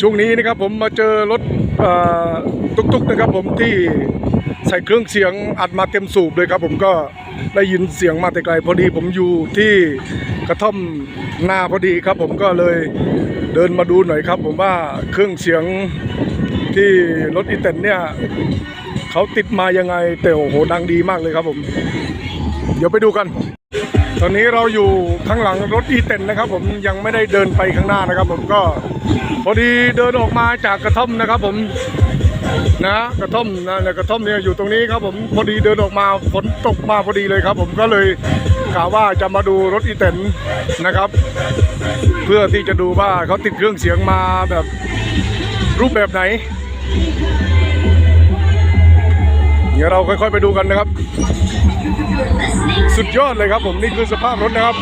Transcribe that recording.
ช่วงนี้นะครับผมมาเจอรถตุกๆนะครับผมที่ใส่เครื่องเสียงอัดมาเต็มสูบเลยครับ ผมก็ได้ยินเสียงมาแต่ไกลพอดีผมอยู่ที่กระท่อมหน้าพอดีครับ ผมก็เลยเดินมาดูหน่อยครับ ผมว่าเครื่องเสียงที่รถอีเต็นเนี่ยเขาติดมายังไงแต่โอ้โหดังดีมากเลยครับผม เดี๋ยวไปดูกัน ตอนนี้เราอยู่ข้างหลังรถอีเต็นนะครับ ผมยังไม่ได้เดินไปข้างหน้านะครับ ผมก็พอดีเดินออกมาจากกระท่อมนะครับ ผมนะกระท่อมนะกระท่อมเนี่ยอยู่ตรงนี้ครับผมพอดีเดินออกมาฝนตกมาพอดีเลยครับ ผมก็เลยกะว่าจะมาดูรถอีเต็นนะครับ เพื่อที่จะดูว่าเขาติดเครื่องเสียงมาแบบรูปแบบไหน เดี๋ยวเราค่อยๆไปดูกันนะครับ สุดยอดเลยครับผมนี่คือสภาพรถนะครับ